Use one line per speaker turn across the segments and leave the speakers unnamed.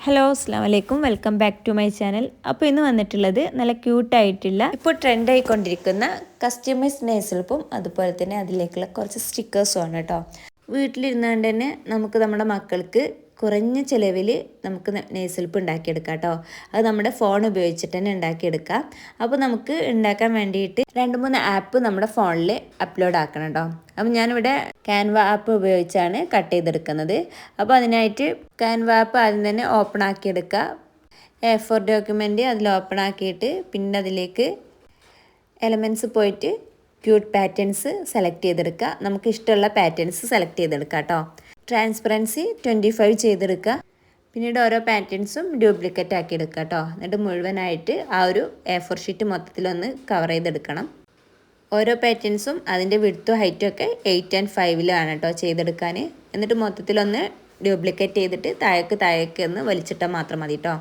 Hello അസ്സാം വലൈക്കും welcome back to my channel അപ്പോൾ ഇന്ന് വന്നിട്ടുള്ളത് നല്ല ക്യൂട്ടായിട്ടുള്ള ഇപ്പോൾ ട്രെൻഡായിക്കൊണ്ടിരിക്കുന്ന കസ്റ്റമൈസ് നെയ്സിൽപ്പും അതുപോലെ തന്നെ അതിലേക്കുള്ള കുറച്ച് സ്റ്റിക്കേഴ്സും ആണ് കേട്ടോ. വീട്ടിലിരുന്നുകൊണ്ട് തന്നെ നമുക്ക് നമ്മുടെ മക്കൾക്ക് കുറഞ്ഞ ചിലവിൽ നമുക്ക് നെയ്സിൽപ്പ് ഉണ്ടാക്കിയെടുക്കാം കേട്ടോ. അത് നമ്മുടെ ഫോൺ ഉപയോഗിച്ചിട്ട് തന്നെ ഉണ്ടാക്കിയെടുക്കാം. അപ്പോൾ നമുക്ക് ഉണ്ടാക്കാൻ വേണ്ടിയിട്ട് രണ്ട് മൂന്ന് ആപ്പ് നമ്മുടെ ഫോണിൽ അപ്ലോഡ് ആക്കണം കേട്ടോ. അപ്പം ഞാനിവിടെ ക്യാൻവ ആപ്പ് ഉപയോഗിച്ചാണ് കട്ട് ചെയ്തെടുക്കുന്നത്. അപ്പോൾ അതിനായിട്ട് ക്യാൻവ ആപ്പ് ആദ്യം തന്നെ ഓപ്പൺ ആക്കിയെടുക്കുക എ ഫോർ ഡോക്യുമെന്റ് അതിൽ ഓപ്പൺ ആക്കിയിട്ട് പിന്നെ അതിലേക്ക് എലമെന്റ്സ് പോയിട്ട് ക്യൂട്ട് പാറ്റേൺസ് സെലക്ട് ചെയ്തെടുക്കുക നമുക്ക് ഇഷ്ടമുള്ള പാറ്റേൺസ് സെലക്ട് ചെയ്തെടുക്കാം കേട്ടോ. ട്രാൻസ്പെറൻസി ട്വന്റി ഫൈവ് ചെയ്തെടുക്കുക. പിന്നീട് ഓരോ പാറ്റേൺസും ഡ്യൂപ്ലിക്കേറ്റ് ആക്കി എടുക്കുക കേട്ടോ എന്നിട്ട് മുഴുവനായിട്ട് ആ ഒരു എ ഫോർ ഷീറ്റ് മൊത്തത്തിലൊന്ന് കവർ ചെയ്തെടുക്കണം. ഓരോ പാറ്റേൺസും അതിന്റെ വിടുത്തും ഹൈറ്റും ഒക്കെ എയ്റ്റ് ആൻഡ് ഫൈവിലാണ് കേട്ടോ ചെയ്തെടുക്കാൻ. എന്നിട്ട് മൊത്തത്തിലൊന്ന് ഡ്യൂപ്ലിക്കേറ്റ് ചെയ്തിട്ട് താഴേക്ക് താഴേക്ക് ഒന്ന് വലിച്ചിട്ടാൽ മാത്രം മതി കേട്ടോ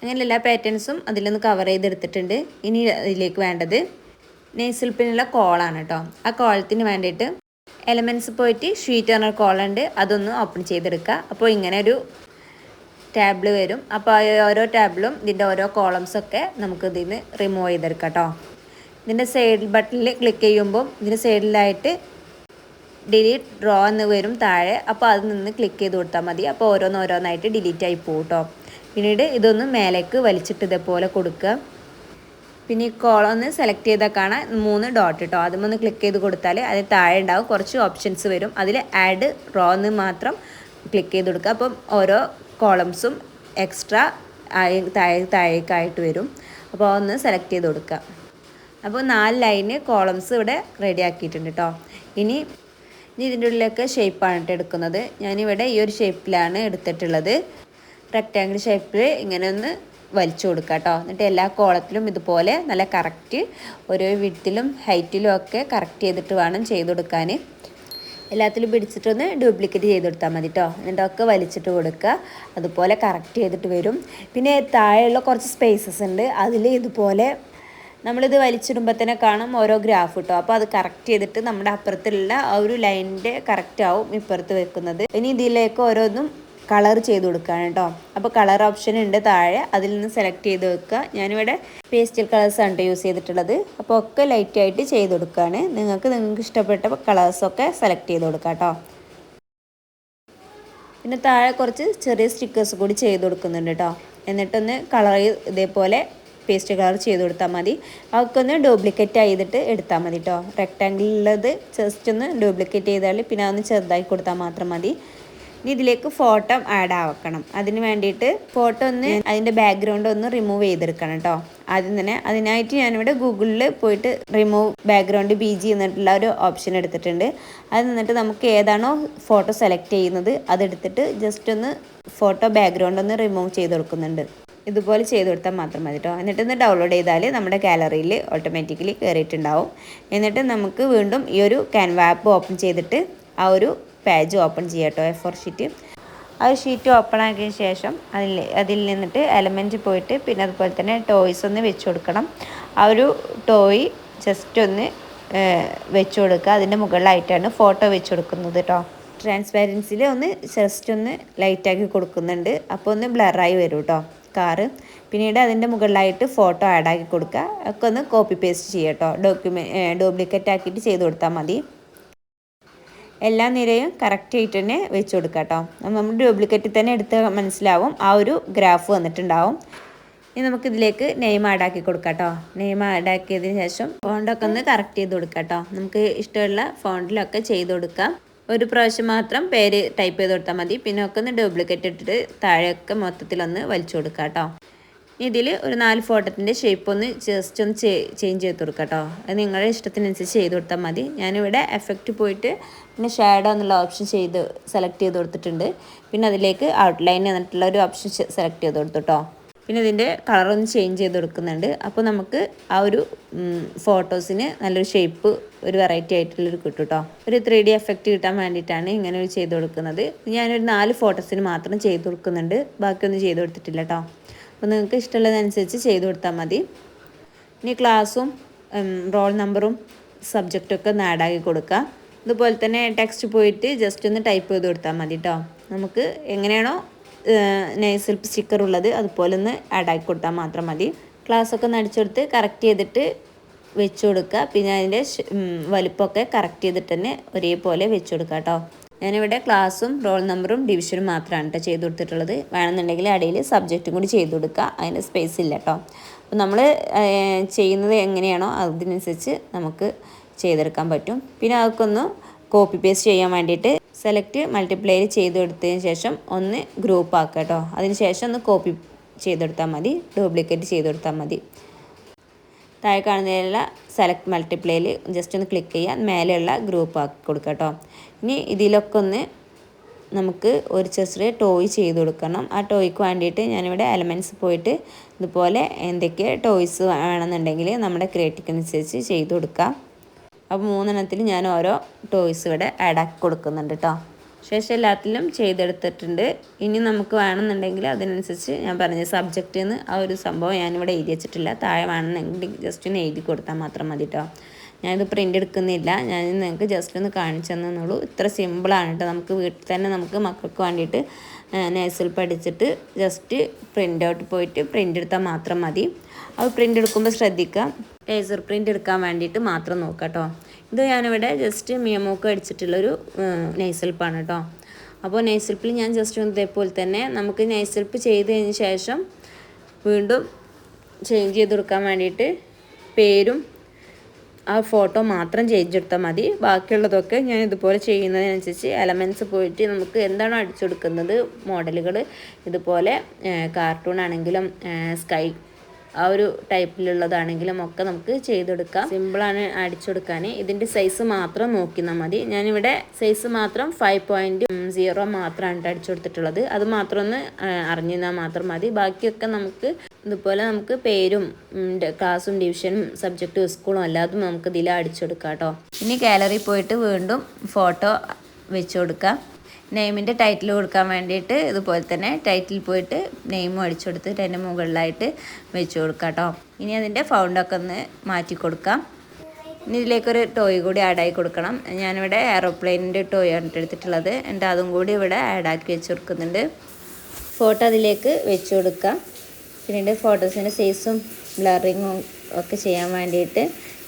അങ്ങനെ എല്ലാ പാറ്റേൺസും അതിലൊന്ന് കവർ ചെയ്തെടുത്തിട്ടുണ്ട്. ഇനി അതിലേക്ക് വേണ്ടത് നെയ്സിൽപ്പിനുള്ള കോളാണ് കേട്ടോ ആ കോളത്തിന് വേണ്ടിയിട്ട് എലമെന്റ്സ് പോയിട്ട് ഷീറ്റ് പറഞ്ഞ കോളുണ്ട് അതൊന്ന് ഓപ്പൺ ചെയ്തെടുക്കുക. അപ്പോൾ ഇങ്ങനെ ഒരു ടാബിൾ വരും അപ്പോൾ ഓരോ ടാബിളും ഇതിന്റെ ഓരോ കോളംസൊക്കെ നമുക്ക് ഇതിൽ നിന്ന് റിമൂവ് ചെയ്തെടുക്കാം കേട്ടോ ഇതിന്റെ സൈഡ് ബട്ടണിൽ ക്ലിക്ക് ചെയ്യുമ്പോൾ ഇതിന്റെ സൈഡിലായിട്ട് ഡിലീറ്റ് ഡ്രോ എന്ന് വരും താഴെ. അപ്പോൾ അതിൽ നിന്ന് ക്ലിക്ക് ചെയ്ത് കൊടുത്താൽ മതി. അപ്പോൾ ഓരോന്നോരോന്നായിട്ട് ഡിലീറ്റ് ആയി പോകും കേട്ടോ പിന്നീട് ഇതൊന്ന് മേലേക്ക് വലിച്ചിട്ട് ഇതേപോലെ കൊടുക്കുക. പിന്നെ ഈ കോളം ഒന്ന് സെലക്ട് ചെയ്താൽ കാണാം. മൂന്ന് ഡോട്ട് കേട്ടോ അതുമൊന്ന് ക്ലിക്ക് ചെയ്ത് കൊടുത്താൽ അതിന് താഴെ ഉണ്ടാവും. കുറച്ച് ഓപ്ഷൻസ് വരും. അതിൽ ആഡ് റോ എന്ന് മാത്രം ക്ലിക്ക് ചെയ്ത് കൊടുക്കുക. അപ്പം ഓരോ കോളംസും എക്സ്ട്രാ താഴെ താഴേക്കായിട്ട് വരും. അപ്പോൾ ഒന്ന് സെലക്ട് ചെയ്ത് കൊടുക്കുക. അപ്പോൾ നാല് ലൈന് കോളംസ് ഇവിടെ റെഡി ആക്കിയിട്ടുണ്ട് കേട്ടോ ഇനി ഇനി ഇതിന്റെ ഉള്ളിലൊക്കെ ഷേപ്പാണ് എടുക്കുന്നത്. ഞാനിവിടെ ഈ ഒരു ഷേപ്പിലാണ് എടുത്തിട്ടുള്ളത്. റെക്റ്റാങ്കിൾ ഷേപ്പിൽ ഇങ്ങനെ ഒന്ന് വലിച്ചു കൊടുക്കുക കേട്ടോ. എന്നിട്ട് എല്ലാ കോളത്തിലും ഇതുപോലെ നല്ല കറക്റ്റ് ഓരോ വിടത്തിലും ഹൈറ്റിലും ഒക്കെ കറക്റ്റ് ചെയ്തിട്ട് വേണം ചെയ്ത് കൊടുക്കാൻ. എല്ലാത്തിലും പിടിച്ചിട്ടൊന്ന് ഡ്യൂപ്ലിക്കേറ്റ് ചെയ്ത് കൊടുത്താൽ മതി കേട്ടോ. എന്നിട്ടൊക്കെ വലിച്ചിട്ട് കൊടുക്കുക. അതുപോലെ കറക്റ്റ് ചെയ്തിട്ട് വരും. പിന്നെ താഴെയുള്ള കുറച്ച് സ്പേസസ് ഉണ്ട്. അതിൽ ഇതുപോലെ നമ്മളിത് വലിച്ചിടുമ്പോൾ തന്നെ കാണും ഓരോ ഗ്രാഫ് കിട്ടും. അപ്പോൾ അത് കറക്റ്റ് ചെയ്തിട്ട് നമ്മുടെ അപ്പുറത്തുള്ള ആ ഒരു ലൈനിന്റെ കറക്റ്റ് ആവും ഇപ്പുറത്ത് വെക്കുന്നത്. ഇനി ഇതിലേക്ക് ഓരോന്നും കളർ ചെയ്ത് കൊടുക്കുകയാണ് കേട്ടോ. അപ്പോൾ കളർ ഓപ്ഷൻ ഉണ്ട് താഴെ. അതിൽ നിന്ന് സെലക്ട് ചെയ്ത് വെക്കുക. ഞാനിവിടെ പേസ്റ്റൽ കളേഴ്സാണ് യൂസ് ചെയ്തിട്ടുള്ളത്. അപ്പോൾ ഒക്കെ ലൈറ്റായിട്ട് ചെയ്ത് കൊടുക്കുകയാണ്. നിങ്ങൾക്ക് നിങ്ങൾക്ക് ഇഷ്ടപ്പെട്ട കളേഴ്സൊക്കെ സെലക്ട് ചെയ്ത് കൊടുക്കുക കേട്ടോ. പിന്നെ താഴെ കുറച്ച് ചെറിയ സ്റ്റിക്കേഴ്സ് കൂടി ചെയ്ത് കൊടുക്കുന്നുണ്ട് കേട്ടോ. എന്നിട്ടൊന്ന് കളർ ഇതേപോലെ പേസ്റ്റ് കളർ ചെയ്ത് കൊടുത്താൽ മതി. അതൊക്കെ ഒന്ന് ഡ്യൂപ്ലിക്കേറ്റ് ചെയ്തിട്ട് എടുത്താൽ മതി കേട്ടോ. റെക്റ്റാങ്കിളുള്ളത് ജസ്റ്റ് ഒന്ന് ഡ്യൂപ്ലിക്കേറ്റ് ചെയ്താൽ പിന്നെ അതൊന്ന് ചെറുതാക്കി കൊടുത്താൽ മാത്രം മതി. ഇനി ഇതിലേക്ക് ഫോട്ടോ ആഡ് ആക്കണം അതിന് വേണ്ടിയിട്ട് ഫോട്ടോ ഒന്ന് അതിന്റെ ബാക്ക്ഗ്രൗണ്ട് ഒന്ന് റിമൂവ് ചെയ്തെടുക്കണം കേട്ടോ ആദ്യം തന്നെ അതിനായിട്ട് ഞാനിവിടെ ഗൂഗിളിൽ പോയിട്ട് റിമൂവ് ബാക്ക്ഗ്രൗണ്ട് ബി ജി എന്നിട്ടുള്ള ഒരു ഓപ്ഷൻ എടുത്തിട്ടുണ്ട്. അത് നിന്നിട്ട് നമുക്ക് ഏതാണോ ഫോട്ടോ സെലക്ട് ചെയ്യുന്നത് അതെടുത്തിട്ട് ജസ്റ്റ് ഒന്ന് ഫോട്ടോ ബാക്ക്ഗ്രൗണ്ട് ഒന്ന് റിമൂവ് ചെയ്ത് കൊടുക്കുന്നുണ്ട്. ഇതുപോലെ ചെയ്ത് കൊടുത്താൽ മാത്രം മതി കേട്ടോ എന്നിട്ട് ഒന്ന് ഡൗൺലോഡ് ചെയ്താൽ നമ്മുടെ ഗാലറിയിൽ ഓട്ടോമാറ്റിക്കലി കയറിയിട്ടുണ്ടാവും എന്നിട്ട് നമുക്ക് വീണ്ടും ഈ ഒരു ക്യാൻവ ആപ്പ് ഓപ്പൺ ചെയ്തിട്ട് ആ ഒരു പേജ് ഓപ്പൺ ചെയ്യാം കേട്ടോ എ ഫോർ ഷീറ്റ് ആ ഷീറ്റ് ഓപ്പൺ ആക്കിയ ശേഷം അതിൽ അതിൽ നിന്നിട്ട് എലമെന്റ് പോയിട്ട് പിന്നെ അതുപോലെ തന്നെ ടോയ്സ് ഒന്ന് വെച്ച് കൊടുക്കണം. ആ ഒരു ടോയ് ജസ്റ്റ് ഒന്ന് വെച്ച് കൊടുക്കുക. അതിന്റെ മുകളിലായിട്ടാണ് ഫോട്ടോ വെച്ച് കൊടുക്കുന്നത് കേട്ടോ ട്രാൻസ്പാരൻസിൽ ഒന്ന് ജസ്റ്റ് ഒന്ന് ലൈറ്റാക്കി കൊടുക്കുന്നുണ്ട്. അപ്പോൾ ഒന്ന് ബ്ലറായി വരും കേട്ടോ കാറ് പിന്നീട് അതിന്റെ മുകളിലായിട്ട് ഫോട്ടോ ആഡ് ആക്കി കൊടുക്കുക. ഒക്കെ ഒന്ന് കോപ്പി പേസ്റ്റ് ചെയ്യാം കേട്ടോ ഡോക്യുമെ ഡ്യൂപ്ലിക്കേറ്റ് ആക്കിയിട്ട് ചെയ്ത് കൊടുത്താൽ മതി. എല്ലാ നിരയും കറക്റ്റ് ആയിട്ട് തന്നെ വെച്ച് കൊടുക്കുക കേട്ടോ. നമ്മൾ ഡ്യൂപ്ലിക്കേറ്റ് തന്നെ എടുത്ത് മനസ്സിലാവും. ആ ഒരു ഗ്രാഫ് വന്നിട്ടുണ്ടാവും. ഇനി നമുക്ക് ഇതിലേക്ക് നെയിം ആഡാക്കി കൊടുക്കാം കേട്ടോ. നെയിം ആഡാക്കിയതിന് ശേഷം ഫോണ്ടൊക്കെ ഒന്ന് കറക്റ്റ് ചെയ്ത് കൊടുക്കാം കേട്ടോ. നമുക്ക് ഇഷ്ടമുള്ള ഫോണ്ടിലൊക്കെ ചെയ്ത് കൊടുക്കാം. ഒരു പ്രാവശ്യം മാത്രം പേര് ടൈപ്പ് ചെയ്ത് കൊടുത്താൽ മതി. പിന്നെ ഒക്കെ ഒന്ന് ഡ്യൂപ്ലിക്കേറ്റ് ഇട്ടിട്ട് താഴെയൊക്കെ മൊത്തത്തിലൊന്ന് വലിച്ചു കൊടുക്കാം കേട്ടോ. ഇതിൽ ഒരു നാല് ഫോട്ടത്തിന്റെ ഷേപ്പ് ഒന്ന് ജസ്റ്റ് ഒന്ന് ചേഞ്ച് ചെയ്ത് കൊടുക്കാം കേട്ടോ അത് നിങ്ങളുടെ ഇഷ്ടത്തിനനുസരിച്ച് ചെയ്ത് കൊടുത്താൽ മതി. ഞാനിവിടെ എഫക്റ്റ് പോയിട്ട് പിന്നെ ഷാഡോ എന്നുള്ള ഓപ്ഷൻ ചെയ്ത് സെലക്ട് ചെയ്ത് കൊടുത്തിട്ടുണ്ട്. പിന്നെ അതിലേക്ക് ഔട്ട്ലൈൻ എന്നിട്ടുള്ള ഒരു ഓപ്ഷൻ സെലക്ട് ചെയ്ത് കൊടുത്തു കേട്ടോ പിന്നെ ഇതിന്റെ കളറൊന്ന് ചേഞ്ച് ചെയ്ത് കൊടുക്കുന്നുണ്ട്. അപ്പോൾ നമുക്ക് ആ ഒരു ഫോട്ടോസിന് നല്ലൊരു ഷേപ്പ് ഒരു വെറൈറ്റി ആയിട്ടുള്ളൊരു കിട്ടും കേട്ടോ ഒരു ത്രീ ഡി എഫക്റ്റ് കിട്ടാൻ വേണ്ടിയിട്ടാണ് ഇങ്ങനെ ഒരു ചെയ്ത് കൊടുക്കുന്നത്. ഞാനൊരു നാല് ഫോട്ടോസിന് മാത്രം ചെയ്ത് കൊടുക്കുന്നുണ്ട്. ബാക്കിയൊന്നും ചെയ്ത് കൊടുത്തിട്ടില്ല കേട്ടോ അപ്പോൾ നിങ്ങൾക്ക് ഇഷ്ടമുള്ളതനുസരിച്ച് ചെയ്ത് കൊടുത്താൽ മതി. ഇനി ക്ലാസ്സും റോൾ നമ്പറും സബ്ജക്റ്റൊക്കെ ഒന്ന് ആഡാക്കി കൊടുക്കുക അതുപോലെ തന്നെ ടെക്സ്റ്റ് പോയിട്ട് ജസ്റ്റ് ഒന്ന് ടൈപ്പ് ചെയ്ത് കൊടുത്താൽ മതി കേട്ടോ നമുക്ക് എങ്ങനെയാണോ നൈസിൽ സ്റ്റിക്കർ ഉള്ളത് അതുപോലെ ഒന്ന് ആഡാക്കി കൊടുത്താൽ മാത്രം മതി. ക്ലാസ് ഒക്കെ ഒന്ന് അടിച്ചു കൊടുത്ത് കറക്റ്റ് ചെയ്തിട്ട് വെച്ച് കൊടുക്കുക. പിന്നെ അതിന്റെ വലിപ്പമൊക്കെ കറക്റ്റ് ചെയ്തിട്ട് തന്നെ ഒരേപോലെ വെച്ച് കൊടുക്കുക കേട്ടോ ഞാനിവിടെ ക്ലാസ്സും റോൾ നമ്പറും ഡിവിഷനും മാത്രമാണ് കേട്ടോ ചെയ്ത് കൊടുത്തിട്ടുള്ളത്. വേണമെന്നുണ്ടെങ്കിൽ ഇടയിൽ സബ്ജക്റ്റും കൂടി ചെയ്ത് കൊടുക്കുക അതിന് സ്പേസ് ഇല്ല കേട്ടോ അപ്പോൾ നമ്മൾ ചെയ്യുന്നത് എങ്ങനെയാണോ അതിനനുസരിച്ച് നമുക്ക് ചെയ്തെടുക്കാൻ പറ്റും. പിന്നെ അതൊക്കെ കോപ്പി പേസ്റ്റ് ചെയ്യാൻ വേണ്ടിയിട്ട് സെലക്ട് മൾട്ടിപ്ലൈ ചെയ്ത് കൊടുത്തതിന് ശേഷം ഒന്ന് ഗ്രൂപ്പ് ആക്കുക കേട്ടോ അതിന് ശേഷം ഒന്ന് കോപ്പി ചെയ്തെടുത്താൽ മതി. ഡ്യൂപ്ലിക്കേറ്റ് ചെയ്തെടുത്താൽ മതി. താഴെ കാണുന്നതിലുള്ള സെലക്ട് മൾട്ടിപ്ലൈയിൽ ജസ്റ്റ് ഒന്ന് ക്ലിക്ക് ചെയ്യുക മേലെയുള്ള ഗ്രൂപ്പ് ആക്കി കൊടുക്കുക കേട്ടോ ഇനി ഇതിലൊക്കെ ഒന്ന് നമുക്ക് ഒരു ചെറിയ ടോയ് ചെയ്ത് കൊടുക്കണം. ആ ടോയ്ക്ക് വേണ്ടിയിട്ട് ഞാനിവിടെ എലമെന്റ്സ് പോയിട്ട് ഇതുപോലെ എന്തൊക്കെ ടോയ്സ് വേണമെന്നുണ്ടെങ്കിൽ നമ്മുടെ ക്രിയേറ്റിക്കനുസരിച്ച് ചെയ്ത് കൊടുക്കാം. അപ്പോൾ മൂന്നെണ്ണത്തിൽ ഞാൻ ഓരോ ടോയ്സ് ഇവിടെ ആഡ് ആക്കി കൊടുക്കുന്നുണ്ട് കേട്ടോ ശേഷം എല്ലാത്തിലും ചെയ്തെടുത്തിട്ടുണ്ട്. ഇനി നമുക്ക് വേണമെന്നുണ്ടെങ്കിൽ അതിനനുസരിച്ച് ഞാൻ പറഞ്ഞ സബ്ജക്റ്റിൽ നിന്ന് ആ ഒരു സംഭവം ഞാനിവിടെ എഴുതി വെച്ചിട്ടില്ല. താഴെ വേണമെന്നുണ്ടെങ്കിൽ ജസ്റ്റ് ഒന്ന് എഴുതി കൊടുത്താൽ മാത്രം മതി കേട്ടോ ഞാനിത് പ്രിന്റ് എടുക്കുന്നില്ല. ഞാൻ നിങ്ങൾക്ക് ജസ്റ്റ് ഒന്ന് കാണിച്ചു തന്നുള്ളൂ ഇത്ര സിമ്പിളാണ് കേട്ടോ നമുക്ക് വീട്ടിൽ തന്നെ നമുക്ക് മക്കൾക്ക് വേണ്ടിയിട്ട് നേഴ്സിൽ പഠിച്ചിട്ട് ജസ്റ്റ് പ്രിന്റ് ഔട്ട് പോയിട്ട് പ്രിന്റ് എടുത്താൽ മാത്രം മതി. അത് പ്രിന്റ് എടുക്കുമ്പോൾ ശ്രദ്ധിക്കുക ലേസർ പ്രിന്റ് എടുക്കാൻ വേണ്ടിയിട്ട് മാത്രം നോക്കാം കേട്ടോ ഇത് ഞാനിവിടെ ജസ്റ്റ് മിയമൂക്ക് അടിച്ചിട്ടുള്ളൊരു നെയ്സൽപ്പാണ് കേട്ടോ അപ്പോൾ നെയ്സൽപ്പിൽ ഞാൻ ജസ്റ്റ് ഇതേപോലെ തന്നെ നമുക്ക് നെയ്സൽപ്പ് ചെയ്ത് കഴിഞ്ഞ ശേഷം വീണ്ടും ചേഞ്ച് ചെയ്ത് കൊടുക്കാൻ വേണ്ടിയിട്ട് പേരും ആ ഫോട്ടോ മാത്രം ചേഞ്ച് എടുത്താൽ മതി. ബാക്കിയുള്ളതൊക്കെ ഞാൻ ഇതുപോലെ ചെയ്യുന്നതിനനുസരിച്ച് എലമെന്റ്സ് പോയിട്ട് നമുക്ക് എന്താണോ അടിച്ചെടുക്കുന്നത് മോഡലുകൾ ഇതുപോലെ കാർട്ടൂൺ ആണെങ്കിലും സ്കൈ ആ ഒരു ടൈപ്പിലുള്ളതാണെങ്കിലും ഒക്കെ നമുക്ക് ചെയ്തെടുക്കാം. സിമ്പിളാണ് അടിച്ചെടുക്കാൻ ഇതിന്റെ സൈസ് മാത്രം നോക്കിയാൽ മതി. ഞാനിവിടെ സൈസ് മാത്രം ഫൈവ് പോയിന്റ് സീറോ മാത്രമാണ് അടിച്ചു കൊടുത്തിട്ടുള്ളത് അത് മാത്രം ഒന്ന് അറിഞ്ഞാൽ മാത്രം മതി. ബാക്കിയൊക്കെ നമുക്ക് ഇതുപോലെ നമുക്ക് പേരും ക്ലാസ്സും ഡിവിഷനും സബ്ജക്റ്റും സ്കൂളും അല്ലാതും നമുക്ക് ഇതിൽ അടിച്ചെടുക്കാം കേട്ടോ ഇനി ഗാലറി പോയിട്ട് വീണ്ടും ഫോട്ടോ വെച്ചു കൊടുക്കാം നെയിമിന്റെ ടൈറ്റിൽ കൊടുക്കാൻ വേണ്ടിയിട്ട് ഇതുപോലെ തന്നെ ടൈറ്റിൽ പോയിട്ട് നെയിമും അടിച്ചു കൊടുത്തിട്ട് അതിന്റെ മുകളിലായിട്ട് വെച്ച് കൊടുക്കാം കേട്ടോ. ഇനി അതിന്റെ ഫൗണ്ടൊക്കെ ഒന്ന് മാറ്റി കൊടുക്കാം. ഇനി ഇതിലേക്കൊരു ടോയ് കൂടി ആഡായി കൊടുക്കണം. ഞാനിവിടെ എയറോപ്ലെയിനിന്റെ ടോയ് ആണ് എടുത്തിട്ടുള്ളത്. എന്റെ അതും കൂടി ഇവിടെ ആഡാക്കി വെച്ച് കൊടുക്കുന്നുണ്ട്. ഫോട്ടോ അതിലേക്ക് വെച്ച് കൊടുക്കാം. പിന്നീട് ഫോട്ടോസിന്റെ സൈസും ബ്ലറിങ്ങും ഒക്കെ ചെയ്യാൻ വേണ്ടിയിട്ട്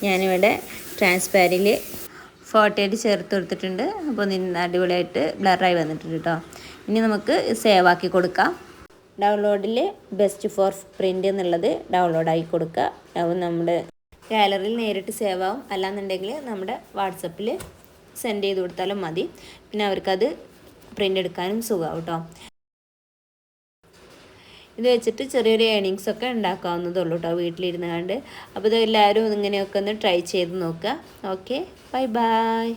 ഞാനിവിടെ ട്രാൻസ്പാരിൽ ഫോട്ടോയിൽ ചേർത്ത് കൊടുത്തിട്ടുണ്ട്. അപ്പോൾ നിന്ന് അടിപൊളിയായിട്ട് ബ്ലറായി വന്നിട്ടുണ്ട് കേട്ടോ ഇനി നമുക്ക് സേവ് ആക്കി കൊടുക്കാം. ഡൗൺലോഡിൽ ബെസ്റ്റ് ഫോർ പ്രിന്റ് എന്നുള്ളത് ഡൗൺലോഡാക്കി കൊടുക്കുക. അപ്പോൾ നമ്മുടെ ഗാലറിയിൽ നേരിട്ട് സേവ് ആവും. അല്ലാന്നുണ്ടെങ്കിൽ നമ്മുടെ വാട്സപ്പിൽ സെൻഡ് ചെയ്ത് കൊടുത്താലും മതി. പിന്നെ അവർക്കത് പ്രിന്റ് എടുക്കാനും സുഖമാവും കേട്ടോ ഇത് വെച്ചിട്ട് ചെറിയൊരു ഏണിങ്സ് ഒക്കെ ഉണ്ടാക്കാവുന്നതുള്ളൂ കേട്ടോ വീട്ടിലിരുന്ന് കണ്ട്. അപ്പോൾ ഇത് എല്ലാവരും ഇങ്ങനെയൊക്കെ ഒന്ന് ട്രൈ ചെയ്ത് നോക്കുക. Okay bye bye